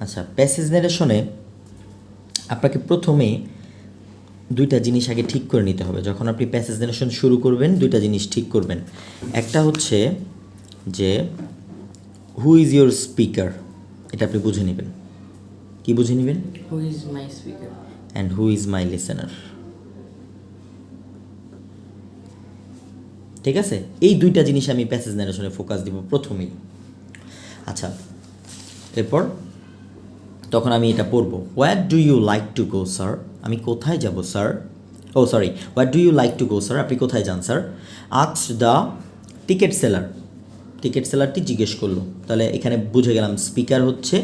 আচ্ছা প্যাসেজ নারেশনে আপনাকে প্রথমে দুইটা জিনিস আগে ঠিক করে নিতে হবে। যখন আপনি প্যাসেজ নারেশন শুরু করবেন দুইটা জিনিস ঠিক করবেন। একটা হচ্ছে যে হু ইজ ইয়োর স্পিকার এটা আপনি বুঝে নেবেন। কি বুঝে নেবেন? Who is my speaker? And who is my listener ঠিক আছে? এই দুইটা জিনিস আমি প্যাসেজ ন্যারেশনে ফোকাস দিব প্রথমেই। আচ্ছা এরপর তখন আমি এটা পড়ব। What do you like to go sir আমি কোথায় যাব sir O sorry what do you like to go sir আপনি কোথায় যান sir আক্স the ticket seller ticket সেলারটি জিজ্ঞেস করল। তাহলে এখানে বুঝে গেলাম স্পিকার হচ্ছে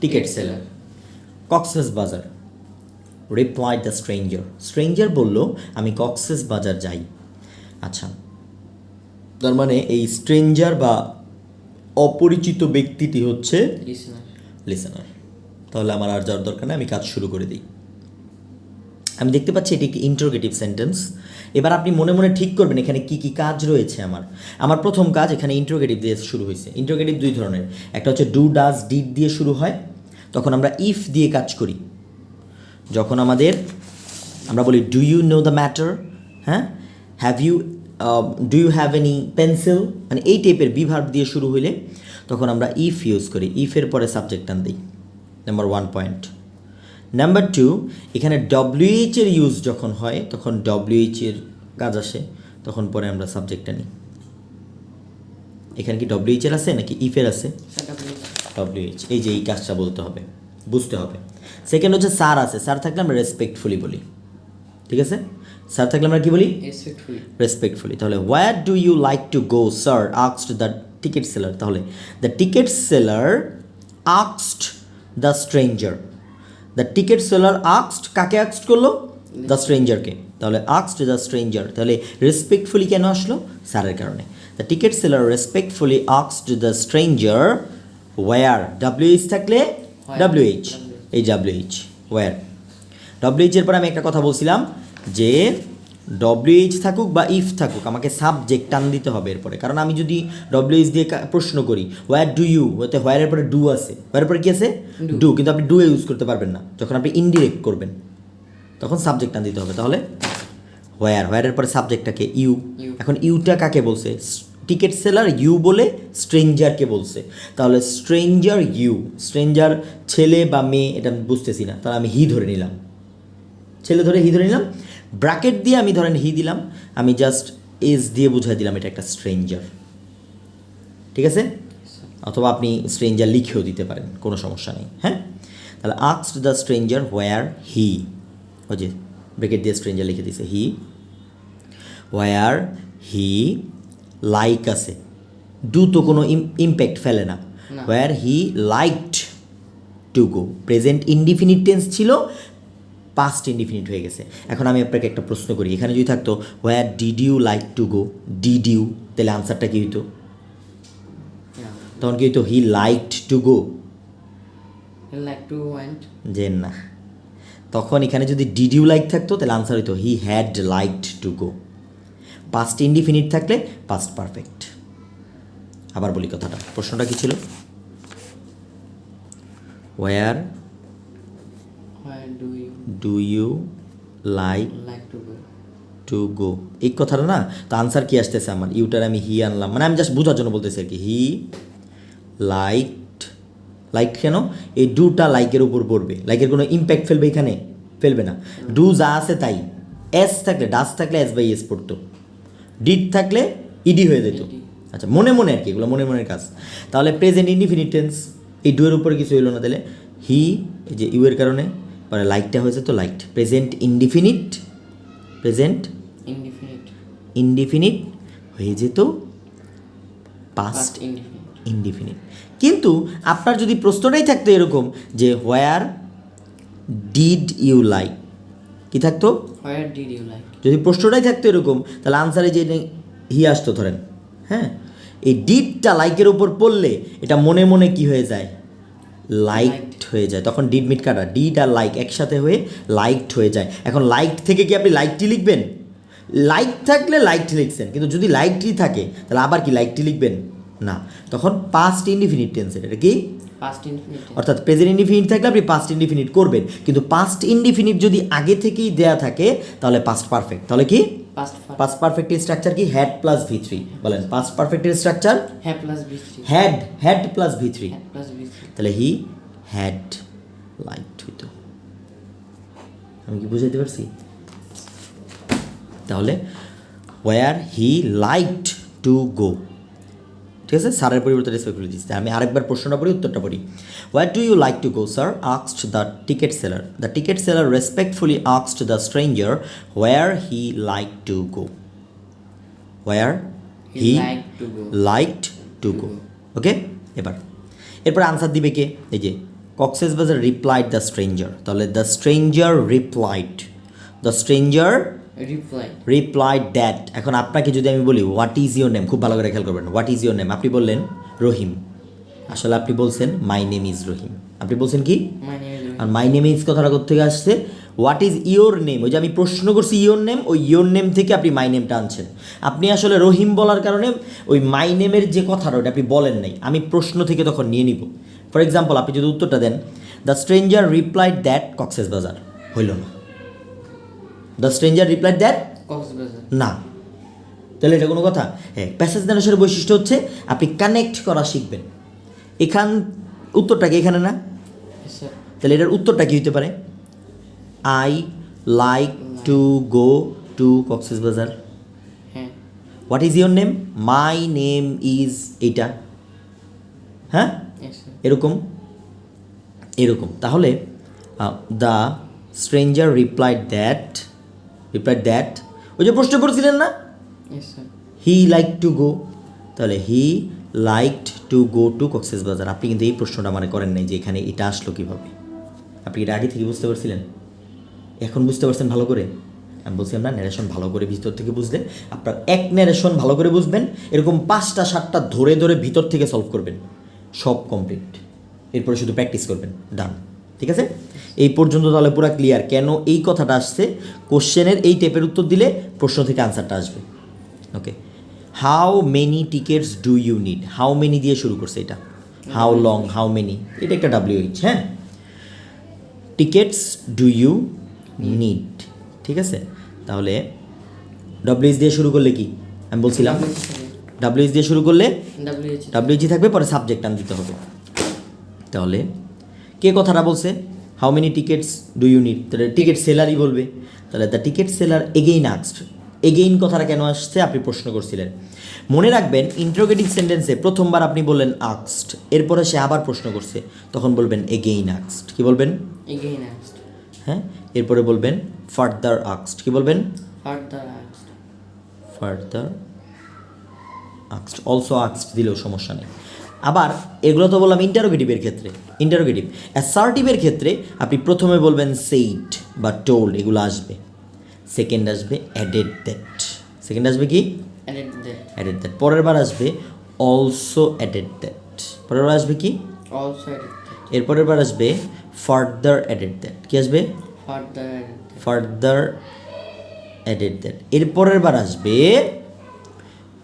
টিকিট সেলার কক্সেস বাজার রিপ্লাই দ্য স্ট্রেঞ্জার স্ট্রেঞ্জার বলল আমি কক্সেস বাজার যাই। আচ্ছা। তার মানে এই স্ট্রেঞ্জার বা অপরিচিত ব্যক্তিটি হচ্ছে. লিসেনার তাহলে আমার আর যাওয়ার দরকার নেই, আমি কাজ শুরু করে দিই। আমি দেখতে পাচ্ছি এটি একটি ইন্টারোগেটিভ সেন্টেন্স এবার আপনি মনে মনে ঠিক করবেন এখানে কি কি কাজ রয়েছে আমার। আমার প্রথম কাজ এখানে ইন্টারোগেটিভ দিয়ে শুরু হয়েছে। ইন্টারোগেটিভ দুই ধরনের। একটা হচ্ছে ডু ডাজ ডিড দিয়ে শুরু হয়। তখন আমরা ইফ দিয়ে কাজ করি। যখন আমাদের, আমরা বলি do you know the matter হ্যাঁ? Have you do you have any pencil মানে এই টাইপের বিভাগ দিয়ে শুরু হইলে তখন আমরা ইফ ইউজ করি। ইফের পরে সাবজেক্ট টান দিই। Number one point number two এখানে ডব্লিউএইচ এর ইউজ যখন হয় তখন ডব্লিউএইচ এর কাজ আসে তখন পরে আমরা সাবজেক্টটা নিই। এখানে কি ডব্লিউএইচ এর আছে নাকি ইফের আছে? ডব্লিউএইচ এই যে এই কাজটা বলতে হবে বুঝতে হবে। সেকেন্ড হচ্ছে স্যার আছে স্যার থাকলে আমরা রেসপেক্টফুলি বলি। ঠিক আছে? স্যার থাকলে আমরা কি বলি? রেসপেক্টফুলি তাহলে হোয়ার do you like to go sir আক্সড the ticket seller তাহলে the ticket seller আক্সড the stranger the ticket seller আক্সড কাকে আক্সড করল? দ্য স্ট্রেঞ্জারকে তাহলে আক্সড দ্য স্ট্রেঞ্জার তাহলে রেসপেক্টফুলি কেন আসলো? স্যারের কারণে। দ্য টিকিট সেলার রেসপেক্টফুলি আক্সড দ্য স্ট্রেঞ্জার ওয়ার ডাব্লিউএইচ থাকলে? ডাব্লিউএইচ এই ডাব্লিউএইচ ওয়ার ডব্লিউএইচ এর পরে আমি একটা কথা বলছিলাম যে ডব্লিউএইচ থাকুক বা ইফ থাকুক আমাকে সাবজেক্ট টান দিতে হবে এরপরে। কারণ আমি যদি ডব্লিউএইচ দিয়ে প্রশ্ন করি হোয়ার ডু ইউ ওতে হোয়ারের পরে ডু আছে। হোয়ারের পরে কি আছে? ডু কিন্তু আপনি ডু ইউজ করতে পারবেন না। যখন আপনি ইনডিরেক্ট করবেন তখন সাবজেক্ট টান দিতে হবে। তাহলে হোয়ার হোয়ারের পরে সাবজেক্টটাকে ইউ এখন ইউটা কাকে বলছে? টিকিট সেলার ইউ বলে স্ট্রেঞ্জারকে বলছে। তাহলে স্ট্রেঞ্জার ইউ স্ট্রেঞ্জার ছেলে বা মেয়ে এটা আমি বুঝতেছি না। তাহলে আমি হি ধরে নিলাম। ছেলে ধরে হি ধরে নিলাম। ব্র্যাকেট দিয়ে আমি ধরেন হি দিলাম আমি জাস্ট এজ দিয়ে বুঝাই দিলাম এটা একটা স্ট্রেঞ্জার ঠিক আছে? অথবা আপনি স্ট্রেঞ্জার লিখেও দিতে পারেন কোনো সমস্যা নেই হ্যাঁ? তাহলে আক্সড দ্য স্ট্রেঞ্জার হোয়ার হি ওই যে ব্রেকেট দিয়ে স্ট্রেঞ্জার লিখে দিছে হি হোয়ার হি লাইক আছে। ডু তো কোনো ইম্প্যাক্ট ফেলে না। না। Where he liked to go present indefinite tense ছিল পাস্ট ইনডিফিনিট হয়ে গেছে। এখন আমি আপনাকে একটা প্রশ্ন করি। এখানে যদি থাকতো where did you like to go did you তাহলে আনসারটা কী হইতো? তখন কি হইতো? He liked to go like to went. যে না। তখন এখানে যদি ডিড ইউ লাইক থাকতো তাহলে আনসার হইতো he had liked to go past indefinite থাকলে পাস্ট পারফেক্ট আবার বলি কথাটা। প্রশ্নটা কি ছিল? Where you do you like like to go? To go এই কথাটা না তো আনসার কি আসতেছে আমার? ইউটার আমি হি আনলাম। মানে আমি জাস্ট বোঝার জন্য বলতেছি আর কি। হি লাইকড লাইক কেন? এই ডুটা লাইকের উপর পড়বে। লাইকের কোনো ইম্প্যাক্ট ফেলবে এখানে? ফেলবে না। ডু যা আছে তাই। এস থাকলে ডাস থাকলে এস বাই এস পড়তো। ডিড থাকলে ইডি হয়ে যেত। আচ্ছা মনে মনে আর কি এগুলো মনে মনের কাজ। তাহলে প্রেজেন্ট ইনডিফিনিট টেন্স এই ডুয়ের উপরে কিছু হইল না তাহলে। হি এই যে ইউ এর কারণে পরে লাইকটা হয়েছে তো liked present indefinite present Indefinite. Indefinite হয়ে যেত পাস্ট ইনডিফিনিট কিন্তু আপনার যদি প্রশ্নটাই থাকতো এরকম যে হোয়ার ডিড ইউ লাইক কি থাকতো? Where did you like? যদি প্রশ্নটাই থাকতো এরকম তাহলে আনসারে যে হি আসতো ধরেন। হ্যাঁ? এই ডিডটা লাইকের উপর পড়লে এটা মনে মনে কি হয়ে যায়? লাইকড হয়ে যায়। তখন ডিড মিট কাটা ডিড আর লাইক একসাথে হয়ে লাইকড হয়ে যায়। এখন লাইকড থেকে কি আপনি লাইকটি লিখবেন? লাইক থাকলে লাইকটি লিখছেন। কিন্তু যদি লাইকটি থাকে তাহলে আবার কি লাইকটি লিখবেন? না। তখন পাস্ট ইনডিফিনিট টেন্সের এটা কি. অর্থাৎ প্রেজেন্ট ইনডিফিনিট থাকলে আপনি পাস্ট ইনডিফিনিট করবেন। কিন্তু পাস্ট ইনডিফিনিট যদি আগে থেকেই দেয়া থাকে তাহলে পাস্ট পারফেক্ট তাহলে কি? পাস্ট পারফেক্টের স্ট্রাকচার কি? হ্যাড প্লাস ভি থ্রি বলেন। Past পারফেক্টের structure had plus V three had had plus V three. তাহলে হি হ্যাড লাইট হইতো আমি কি বুঝাইতে পারছি? তাহলে where he liked to go ঠিক আছে? স্যারের পরিবর্তে রেসপেক্টফুলি দিচ্ছে আমি আরেকবার প্রশ্নটা পড়ি উত্তরটা পড়ি। War do you like to go sir আক্সড the ticket seller the ticket seller respectfully আক্সড the stranger war he like to go He he liked to go. Liked two To go go. ওকে এবার। এরপর answer দিবে কে? এই যে কক্সেস বাজার replied the stranger তাহলে the stranger replied the stranger replied that এখন আপনাকে যদি আমি বলি হোয়াট ইজ ইউর নেম খুব ভালো করে খেয়াল করবেন। হোয়াট ইজ ইউর নেম আপনি বললেন রহিম। আসলে আপনি বলছেন মাই নেম ইজ রহিম। আপনি বলছেন কি? My name is আর মাই নেম ইজ কথাটা থেকে আসছে? হোয়াট ইজ ইওর নেম ওই যে আমি প্রশ্ন করছি ইওর নেম ওই ইওর নেম থেকে আপনি মাই নেমটা আনছেন। আপনি আসলে রহিম বলার কারণে ওই মাই নেমের যে কথাটা ওটা আপনি বলেন নাই। আমি প্রশ্ন থেকে তখন নিয়ে নিব। ফর এক্সাম্পল আপনি যদি উত্তরটা দেন the stranger replied that Cox's Bazar হইল না। দ্য স্ট্রেঞ্জার রিপ্লাইড দ্যাট না। তাহলে এটা কোনো কথা? হ্যাঁ প্যাসেজ দানেশের বৈশিষ্ট্য হচ্ছে আপনি কানেক্ট করা শিখবেন। এখান উত্তরটা কি এখানে না? তাহলে এটার উত্তরটা কি হতে পারে? I like to go to Cox's Bazar হ্যাঁ। What is your name my name is এইটা। হ্যাঁ? এরকম? এরকম। তাহলে the stranger replied that replied that ওই যে প্রশ্ন করেছিলেন না? হি লাইক টু গো তাহলে he liked to go to Cox's Bazar আপনি কিন্তু এই প্রশ্নটা মানে করেন নাই যে এখানে এটা আসলো কীভাবে। আপনি এটা আগে থেকে বুঝতে পারছিলেন? এখন বুঝতে পারছেন ভালো করে? আমি বলছিলাম না ন্যারেশন ভালো করে ভিতর থেকে বুঝলে। আপনার এক ন্যারেশন ভালো করে বুঝবেন এরকম পাঁচটা সাতটা ধরে ধরে ভিতর থেকে সলভ করবেন। সব কমপ্লিট এরপরে শুধু প্র্যাকটিস করবেন। ডান ঠিক আছে? এই পর্যন্ত তাহলে পুরো ক্লিয়ার কেন এই কথাটা আসছে? কোশ্চেনের এই টেপের উত্তর দিলে প্রশ্ন থেকে আনসারটা আসবে। Okay how many tickets do you need how many দিয়ে শুরু করছে এটা। হাউ লং হাউ মেনি এটা একটা ডাব্লিউএইচ হ্যাঁ? টিকেটস ডু ইউ নিড ঠিক আছে? তাহলে ডব্লিউএইচ দিয়ে শুরু করলে কি? আমি বলছিলাম। ডাব্লিউএইচ দিয়ে শুরু করলে ডাব্লিউজি থাকবে পরে সাবজেক্ট টান দিতে হবে। তাহলে কে কথাটা বলছে? How many tickets do you need তাহলে টিকিট সেলারই বলবে। তাহলে দ্য টিকিট সেলার এগেইন আক্সড এগেইন কথাটা কেন আসছে? আপনি প্রশ্ন করছিলেন। মনে রাখবেন ইন্টারোগেটিভ সেন্টেন্সে প্রথমবার আপনি বললেন আক্সড এরপরে সে আবার প্রশ্ন করছে। তখন বলবেন এগেইন আক্সড কি বলবেন? Again asked. হ্যাঁ? এরপরে বলবেন ফার্দার আক্সড কি বলবেন? Further asked. ফার্দার আক্সড অলসো আক্সড দিলেও সমস্যা নেই। আবার এগুলো তো বললাম ইন্টারোগেটিভের ক্ষেত্রে ইন্টারোগেটিভ অ্যাসার্টিভের ক্ষেত্রে আপনি প্রথমে বলবেন সেইট বা টোল এগুলো আসবে। সেকেন্ড আসবে অ্যাডেড দ্যাট সেকেন্ড আসবে কি? অ্যাডেড দ্যাট পরের বার আসবে অলসো অ্যাডেড দ্যাট পরের বার আসবে কি? Added এরপরের বার আসবে ফার্দার অ্যাডেড দ্যাট কি আসবে? ফার্দার অ্যাডেড দ্যাট এরপরের বার আসবে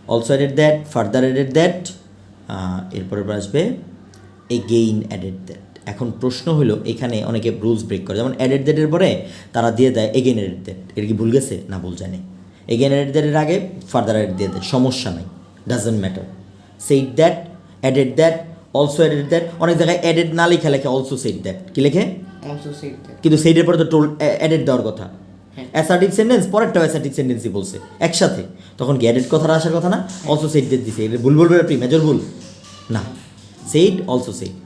also added that further added that এরপরের বার আসবে এগেইন অ্যাডেড দ্যাট এখন প্রশ্ন হলো এখানে অনেকে রুলস ব্রেক করে যেমন অ্যাডেড দ্যাটের পরে তারা দিয়ে দেয় এগেইন অ্যাডেড দ্যাট এর কি ভুল গেছে? না ভুল জানে। এগেইন অ্যাডেড দ্যাটের আগে ফার্দার অ্যাড দিয়ে দেয় সমস্যা নাই doesn't matter said that added that also added that অনেক জায়গায় অ্যাডেড না লেখা লেখে অলসো সেইট দ্যাট কি লেখে. কিন্তু সেইটার পরে তো টোল অ্যাডেড দেওয়ার কথা। অ্যাসার্টিভ সেন্টেন্স পরেরটাও অ্যাসার্টিভ সেন্টেন্সই বলছে। একসাথে। তখন কি অ্যাডেড কথাটা আসার কথা না? অলসো সেইট দিয়ে দিছে। এটা ভুল বলবে আপনি মেজর ভুল। না। Said also said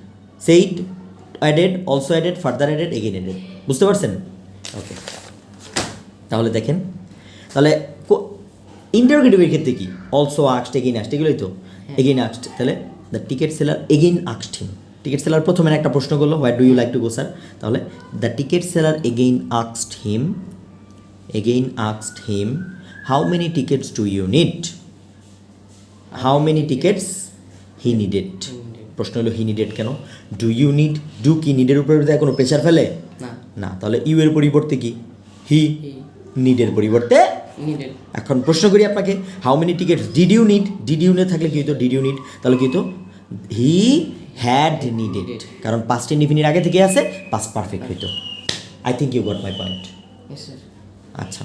said added also added further added again added বুঝতে পারছেন? ওকে তাহলে দেখেন। তাহলে ইন্টারোগেটিভের ক্ষেত্রে কি? অলসো আক্সড এগেইন আক্সড এগুলোই তো। এগেইন আক্সড তাহলে the ticket seller again আক্সড him ticket seller প্রথমে একটা প্রশ্ন করল what do you like to go sir তাহলে the ticket seller again আক্সড him again আক্সড him how many tickets do you need how many tickets he needed প্রশ্ন হলো he needed কেন? Do you need do কি নিডের উপরে দেয় কোনো pressure ফেলে? না। তাহলে ইউ এর পরিবর্তে কি? হি নিডের পরিবর্তে এখন প্রশ্ন করি আপনাকে how many ticket did you need did you নিয়ে থাকলে কি হতো ডিড ইউ নিড তাহলে কি হতো হি হ্যাড নিডেড কারণ পাস্ট ইনডিফিনিট আগে থেকে আছে পাস্ট পারফেক্ট হইতো। I think you got my point Yes, sir. আচ্ছা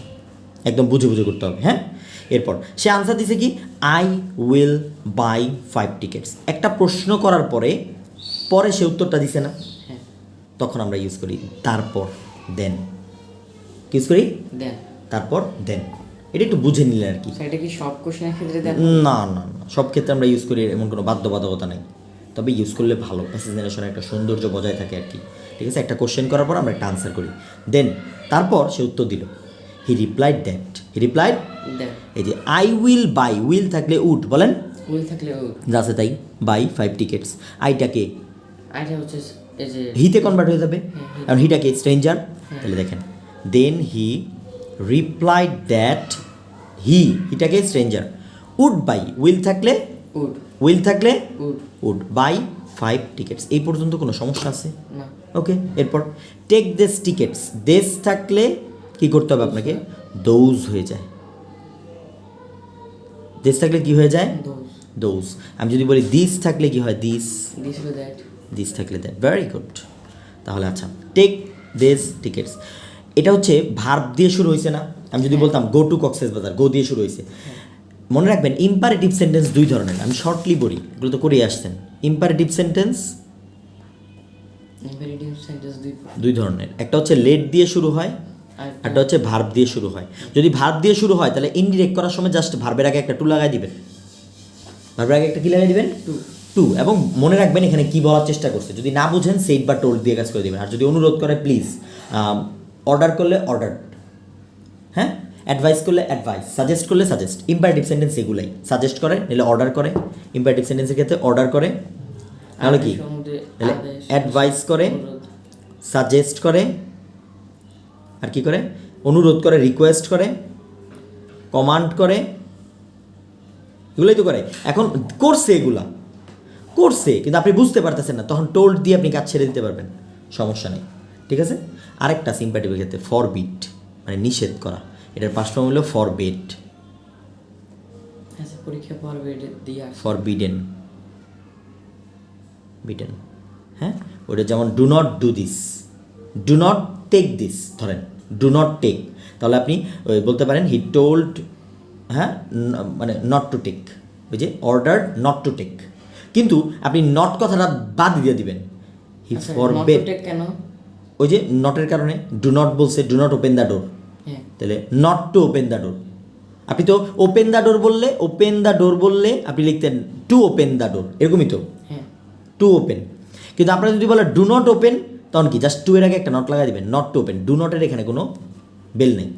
একদম বুঝে বুঝে করতে হবে হ্যাঁ? এরপর সে আনসার দিছে কি? I will buy five tickets একটা প্রশ্ন করার পরে পরে সে উত্তরটা দিছে না। হ্যাঁ। তখন আমরা ইউজ করি তারপর দেন ইউজ করি? দেন তারপর দেন এটা একটু বুঝে নিলেন আর কি। এটা কি সব কোশ্চেনের ক্ষেত্রে দেন না না না। সব ক্ষেত্রে আমরা ইউজ করি এমন কোনো বাধ্যবাধকতা নেই। তবে ইউজ করলে ভালো প্যাসেজ জেনারেশনে একটা সৌন্দর্য বজায় থাকে আর কি। ঠিক আছে? একটা কোশ্চেন করার পর আমরা একটা আনসার করি। দেন তারপর সে উত্তর দিল। He replied that he replied এই যে আই উইল বাই উইল থাকলে উড বলেন। উইল থাকলে ও যা আছে তাই বাই ফাইভ টিকিটস আইটাকে আইটা হচ্ছে হিতে কনভার্ট হয়ে যাবে। হ্যাঁ। কারণ হিটাকে স্ট্রেঞ্জার তাহলে দেখেন। Then he replied that he হিটাকে stranger would buy will থাকলে উড উইল থাকলে would would buy five tickets এই পর্যন্ত কোনো সমস্যা আছে? না। ওকে এরপর টেক দিস টিকিটস দেশ থাকলে কি করতে হবে আপনাকে? দৌজ হয়ে যায়। দেশ থাকলে কি হয়ে যায়? দোজ। আমি যদি বলি দিস থাকলে কি হয়? দিস। This that. থাকলে দেয় ভেরি গুড তাহলে আচ্ছা টেক দিস টিকিটস এটা হচ্ছে ভার্ব দিয়ে শুরু হয়েছে না? আমি যদি বলতাম গো টু কক্সেস বাজার গো দিয়ে শুরু হয়েছে মনে রাখবেন ইম্পারেটিভ সেন্টেন্স দুই ধরনের। আমি শর্টলি বলি এগুলো তো করেই আসছেন। ইম্পারেটিভ সেন্টেন্স দুই ধরনের। একটা হচ্ছে লেট দিয়ে শুরু হয় একটা হচ্ছে ভার্ব দিয়ে শুরু হয়। যদি ভার্ব দিয়ে শুরু হয় তাহলে ইনডিরেক্ট করার সময় জাস্ট ভার্বের আগে একটা টু লাগাই দিবেন। ভার্বের আগে একটা কি লাগাই দিবেন? টু টু এবং মনে রাখবেন এখানে কি বলার চেষ্টা করছে। যদি না বুঝেন সেট বা টোল দিয়ে কাজ করে দেবেন। আর যদি অনুরোধ করে প্লিজ অর্ডার করলে অর্ডার হ্যাঁ? অ্যাডভাইস করলে অ্যাডভাইস সাজেস্ট করলে সাজেস্ট ইম্পারেটিভ সেন্টেন্স এগুলাই। সাজেস্ট করে নিলে অর্ডার করে। ইম্পারেটিভ সেন্টেন্সের ক্ষেত্রে অর্ডার করে। তাহলে কি? অ্যাডভাইস করে সাজেস্ট করে আর কি করে? অনুরোধ করে রিকোয়েস্ট করে কমান্ড করে এগুলোই তো করে। এখন করছে এগুলা। করছে কিন্তু আপনি বুঝতে পারতেছেন না তখন টোল্ড দিয়ে আপনি কাজ ছেড়ে দিতে পারবেন। সমস্যা নেই। ঠিক আছে? আরেকটা সিম্প্যাটিভের ক্ষেত্রে ফরবিট মানে নিষেধ করা। এটার পাঁচ ফর্ম হলো ফরবেড আচ্ছা পরীক্ষা ফরবিডেন বিডেন হ্যাঁ? ওটা যেমন do not do this do not take this ধরেন। ডু নট টেক তাহলে আপনি ওই বলতে পারেন হি টোল্ড হ্যাঁ মানে নট টু টেক ওই যে অর্ডার নট টু টেক কিন্তু আপনি নট কথাটা বাদ দিয়ে দিবেন। হি আচ্ছা, ফর not বেড কেন? ওই যে নটের কারণে ডু নট বলছে do not open the door হ্যাঁ। তাহলে not to open the door আপনি তো ওপেন দ্য ডোর বললে ওপেন দ্য ডোর বললে আপনি লিখতেন টু ওপেন দ্য ডোর এরকমই তো? হ্যাঁ। টু ওপেন কিন্তু আপনারা যদি বলে ডু নট ওপেন তখন কি? জাস্ট টু এর আগে একটা নট লাগাই দিবেন নট টু ওপেন ডু নটের এখানে কোনো বেল নেই।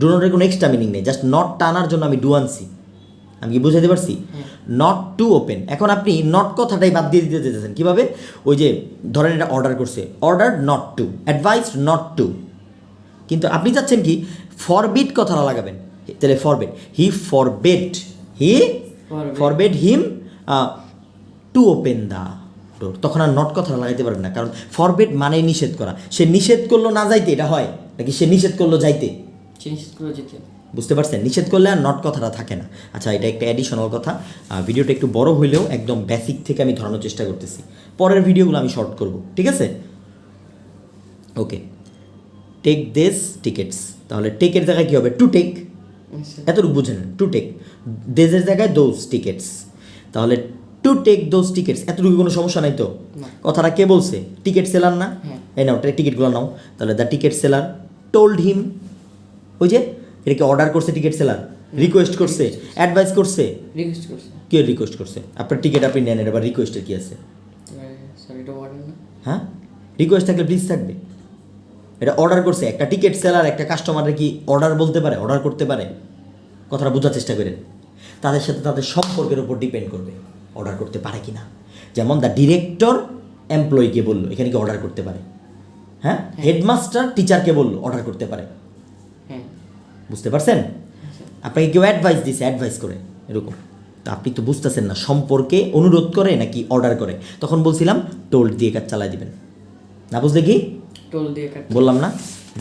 ডু নটের কোনো এক্সট্রা মিনিং নেই। জাস্ট নট টানার জন্য আমি ডু আনছি। আমি কি বুঝাতে পারছি? নট টু ওপেন এখন আপনি নট কথাটাই বাদ দিয়ে দিতে চেয়েছেন কীভাবে? ওই যে ধরেন এটা অর্ডার করছে। Order not to advice not to কিন্তু আপনি চাচ্ছেন কি? ফরবিট কথাটা লাগাবেন। তাহলে forbade he forbade he. Forbade him to open the door তখন আর নট কথা লাগাইতে পারবে না। কারণ ফরবেড মানে নিষেধ করা। সে নিষেধ করল না যাইতে এটা হয়? নাকি সে নিষেধ করল যাইতে? চিনিস করে যেতে বুঝতে পারছেন? নিষেধ করলে আর নট কথাটা থাকে না। আচ্ছা এটা একটা অ্যাডিশনাল কথা। ভিডিওটা একটু বড় হইলেও একদম বেসিক থেকে আমি ধরানোর চেষ্টা করতেছি। পরের ভিডিওগুলো আমি শর্ট করব। ঠিক আছে? ওকে টেক দিস টিকেটস তাহলে টেকের জায়গায় কী হবে? টু টেক আচ্ছা। এতটুকু বুঝেন টু টেক দেজের জায়গায় দোজ টিকেটস তাহলে টু টেক দোজ টিকিটস এতটুকু কোনো সমস্যা নাই তো? কথাটা কে বলছে? টিকিট সেলার না? হ্যাঁ। এই নাও টিকিটগুলো নাও। তাহলে the ticket seller told him ওই যে এটাকে অর্ডার করছে টিকিট সেলার রিকোয়েস্ট করছে অ্যাডভাইস করছে। রিকোয়েস্ট করছে? কে রিকোয়েস্ট করছে? আপনার টিকিট আপনি নেন এবার রিকোয়েস্টের কি আছে? এটা হ্যাঁ? রিকোয়েস্ট থাকলে প্লিজ থাকবে। এটা অর্ডার করছে একটা টিকিট সেলার একটা কাস্টমারের কি অর্ডার বলতে পারে অর্ডার করতে পারে? কথাটা বোঝার চেষ্টা করেন। তাদের সাথে তাদের সম্পর্কের উপর ডিপেন্ড করবে। অর্ডার করতে পারে কি না যেমন দ্য ডিরেক্টর এমপ্লয়িকে বলল এখানে কি অর্ডার করতে পারে? হ্যাঁ? হেডমাস্টার টিচারকে বলল অর্ডার করতে পারে। হ্যাঁ। বুঝতে পারছেন? আপনাকে কেউ অ্যাডভাইস দিছে অ্যাডভাইস করে এরকম। তা আপনি তো বুঝতেছেন না সম্পর্কে অনুরোধ করে নাকি অর্ডার করে। তখন বলছিলাম টোল দিয়ে কাজ চালাই দিবেন। না বুঝলে কি? টোল দিয়ে কাট বললাম না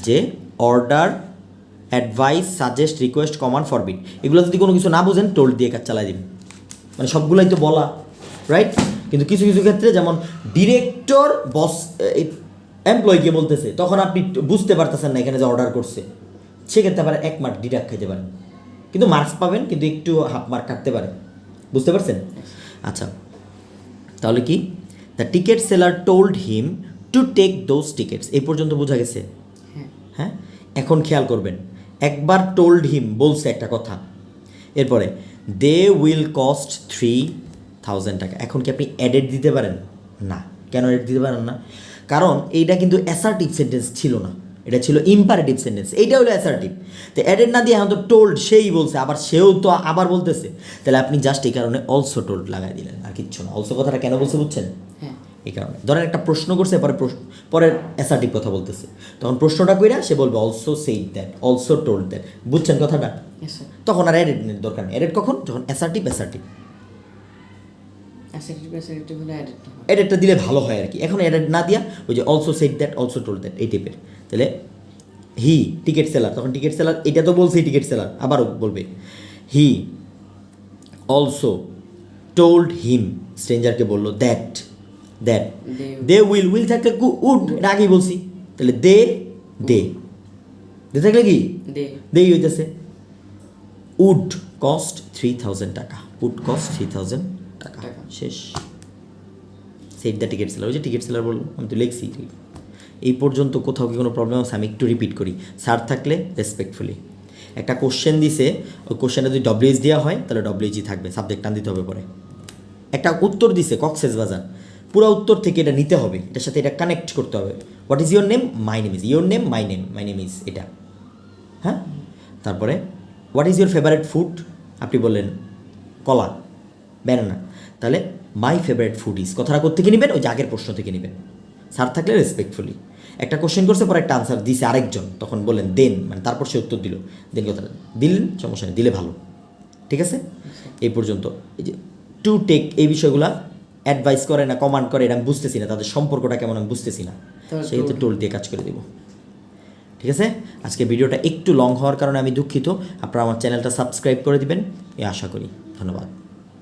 যে order advice suggest request command forbid এগুলো যদি কোনো কিছু না বুঝেন টোল দিয়ে কাজ চালাই দিবেন। মানে সবগুলাই তো বলা রাইট কিন্তু কিছু কিছু ক্ষেত্রে যেমন ডিরেক্টর বস এমপ্লয়িকে বলতেছে তখন আপনি বুঝতে পারতেছেন না এখানে যে অর্ডার করছে। সেক্ষেত্রে আবার এক মার্ক ডিডাক্ট খেতে পারেন। কিন্তু মার্কস পাবেন কিন্তু একটু হাফ মার্ক কাটতে পারে বুঝতে পারছেন? আচ্ছা তাহলে কি? The ticket seller told him to take those tickets এই পর্যন্ত বোঝা গেছে? হ্যাঁ। হ্যাঁ? এখন খেয়াল করবেন। একবার টোল্ড হিম বলছে একটা কথা। এরপরে they will cost three thousand টাকা। এখন কি আপনি অ্যাডেড দিতে পারেন? না। কেন অ্যাড দিতে পারেন না? কারণ এইটা কিন্তু অ্যাসার্টিভ সেন্টেন্স ছিল না। এটা ছিল ইম্পারেটিভ সেন্টেন্স এইটা হলো অ্যাসার্টিভ তো অ্যাডেড না দিয়ে এখন তো টোল্ড সেই বলছে। আবার সেও তো আবার বলতেছে। তাহলে আপনি জাস্ট এই কারণে অলসো টোল্ড লাগাই দিলেন। আর কিচ্ছু না। অলসো কথাটা কেন বলছে বুঝছেন? হ্যাঁ। এই কারণে। ধরেন একটা প্রশ্ন করছে পরে প্রশ্ন পরে অ্যাসার্টিভ কথা বলতেছে। তখন প্রশ্নটা কইরা সে বলবে অলসো সেই দ্যাট অলসো টোল্ড দ্যাট বুঝছেন কথাটা? তখন আর এডিট দরকার নেই। এডিট কখন? যখন অ্যাসার্টিভ অ্যাসার্টিভ অ্যাডেড এডিটটা দিলে ভালো হয় আর কি এখন এডিট না দিয়া ওই যে also said that also told that এই টাইপের তাহলে হি টিকিট সেলার তখন টিকিট সেলার এটা তো বলছে টিকিট সেলার আবারও বলবে। হি অলসো টোল্ড হিম স্ট্রেঞ্জারকে বলল that that they will will থাকলে উড এটা আগেই বলছি। তাহলে দে দে দে থাকলে কি? দে দেই হইতেছে। উড কস্ট থ্রি থাউজেন্ড টাকা। উড কস্ট থ্রি থাউজেন্ড টাকা। শেষ। সেট দ্য টিকিট সেলার ওই যে টিকিট সেলার বলল আমি তো লিখছি। এই পর্যন্ত কোথাও কি কোনো প্রবলেম আছে? আমি একটু রিপিট করি। স্যার থাকলে রেসপেক্টফুলি একটা কোশ্চেন দিছে ওই কোশ্চেনটা যদি ডব্লিউএইচ দেওয়া হয় তাহলে ডব্লিউজি থাকবে। সাবজেক্ট টান দিতে হবে পরে। একটা উত্তর দিছে কক্সেস বাজার পুরো উত্তর থেকে এটা নিতে হবে। এটার সাথে এটা কানেক্ট করতে হবে। What is your name my name is your name my name my name is এটা। হ্যাঁ? তারপরে what is your favourite food আপনি বললেন কলা ব্যানানা তাহলে মাই ফেভারিট ফুড ইজ কথাটা কোথেকে নেবেন? ওই যে আগের প্রশ্ন থেকে নেবেন। স্যার থাকলে রেসপেক্টফুলি একটা কোশ্চেন করছে পরে একটা আনসার দিছে আরেকজন। তখন বললেন দেন। মানে তারপর সে উত্তর দিল। দেন কথাটা দিলেন সমস্যা নেই দিলে ভালো। ঠিক আছে? এই পর্যন্ত। এই যে টু টেক এই বিষয়গুলা অ্যাডভাইস করে না কমান্ড করে এটা আমি বুঝতেছি না। তাদের সম্পর্কটা কেমন আমি বুঝতেছি না। সেই টোল দিয়ে কাজ করে দেবো। ঠিক আছে? আজকে ভিডিওটা একটু লং হওয়ার কারণে আমি দুঃখিত। আপনারা আমার চ্যানেলটা সাবস্ক্রাইব করে দিবেন। এই আশা করি। ধন্যবাদ।